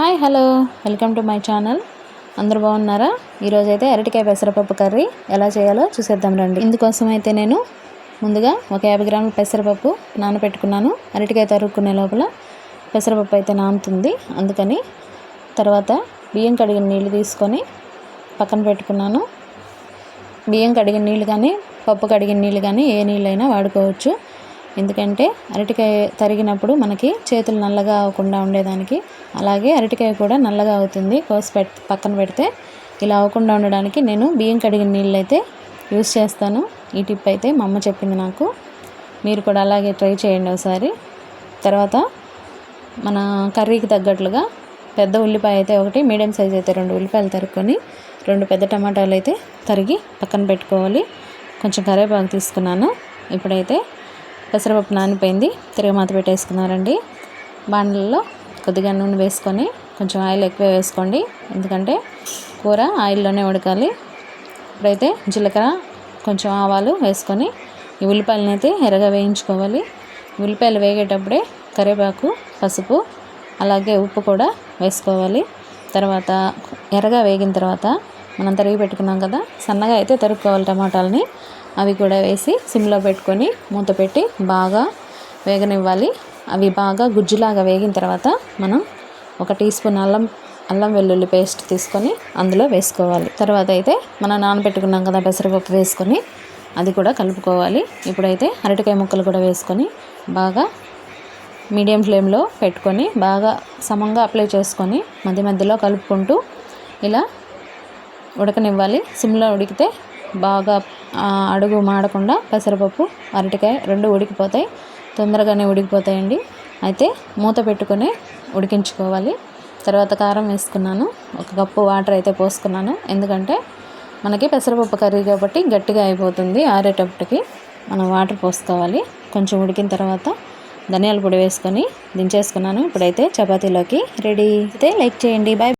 Hi hello. Welcome to my channel. అందరూ బాగున్నారా? ఈరోజైతే అరటికాయ పెసరపప్పు కర్రీ ఎలా చేయాలో చూసేద్దాం రండి. ఇందుకోసం అయితే నేను ముందుగా ఒక యాభై గ్రాముల పెసరపప్పు నానబెట్టుకున్నాను అరటికాయ తరుక్కునే లోపల పెసరపప్పు అయితే నానుతుంది. అందుకని తర్వాత బియ్యం కడిగిన నీళ్ళు తీసుకొని పక్కన పెట్టుకున్నాను. బియ్యం కడిగిన నీళ్ళు కానీ పప్పు కడిగిన నీళ్ళు కానీ ఏ నీళ్ళైనా వాడుకోవచ్చు. ఎందుకంటే అరటికాయ తరిగినప్పుడు మనకి చేతులు నల్లగా అవ్వకుండా ఉండేదానికి. అలాగే అరటికాయ కూడా నల్లగా అవుతుంది. కోసి పెట్ పక్కన పెడితే ఇలా అవ్వకుండా ఉండడానికి నేను బియ్యం కడిగిన నీళ్ళు అయితే యూస్ చేస్తాను. ఈ టిప్ అయితే మా అమ్మ చెప్పింది నాకు. మీరు కూడా అలాగే ట్రై చేయండి ఒకసారి. తర్వాత మన కర్రీకి తగ్గట్లుగా పెద్ద ఉల్లిపాయ అయితే ఒకటి మీడియం సైజ్ అయితే రెండు ఉల్లిపాయలు తరుక్కొని రెండు పెద్ద టమాటాలు అయితే తరిగి పక్కన పెట్టుకోవాలి. కొంచెం కరివేపాకు తీసుకున్నాను. ఇప్పుడైతే పెసరపప్పు నానిపోయింది. తిరగమాత పెట్టేసుకున్నారండి. బాండ్లలో కొద్దిగా నూనె వేసుకొని కొంచెం ఆయిల్ ఎక్కువ వేసుకోండి. ఎందుకంటే కూర ఆయిల్లోనే ఉడకాలి. ఇప్పుడైతే జీలకర్ర కొంచెం ఆవాలు వేసుకొని ఈ ఉల్లిపాయలను అయితే ఎర్రగా వేయించుకోవాలి. ఉల్లిపాయలు వేగేటప్పుడే కరివేపాకు పసుపు అలాగే ఉప్పు కూడా వేసుకోవాలి. తర్వాత ఎర్రగా వేగిన తర్వాత మనం తరిగి పెట్టుకున్నాం కదా సన్నగా అయితే తరుక్కోవాలి టమాటాలని. అవి కూడా వేసి సిమ్లో పెట్టుకొని మూత పెట్టి బాగా వేగనివ్వాలి. అవి బాగా గుజ్జులాగా వేగిన తర్వాత మనం ఒక టీ స్పూన్ అల్లం అల్లం వెల్లుల్లి పేస్ట్ తీసుకొని అందులో వేసుకోవాలి. తర్వాత అయితే మనం నానబెట్టుకున్నాం కదా పెసరపప్పు వేసుకొని అది కూడా కలుపుకోవాలి. ఇప్పుడైతే అరటికాయ ముక్కలు కూడా వేసుకొని బాగా మీడియం ఫ్లేమ్లో పెట్టుకొని బాగా సమంగా అప్లై చేసుకొని మధ్య మధ్యలో కలుపుకుంటూ ఇలా ఉడకనివ్వాలి. సిమ్లో ఉడికితే బాగా అడుగు మాడకుండా పెసరపప్పు అరటికాయ రెండు ఉడికిపోతాయి. తొందరగానే ఉడికిపోతాయండి. అయితే మూత పెట్టుకొని ఉడికించుకోవాలి. తర్వాత కారం వేసుకున్నాను. ఒక కప్పు వాటర్ అయితే పోసుకున్నాను. ఎందుకంటే మనకి పెసరపప్పు కర్రీ కాబట్టి గట్టిగా అయిపోతుంది ఆరేటప్పటికి. మనం వాటర్ పోసుకోవాలి. కొంచెం ఉడికిన తర్వాత ధనియాల పొడి వేసుకొని దించేసుకున్నాను. ఇప్పుడైతే చపాతీలోకి రెడీ. అయితే లైక్ చేయండి. బాయ్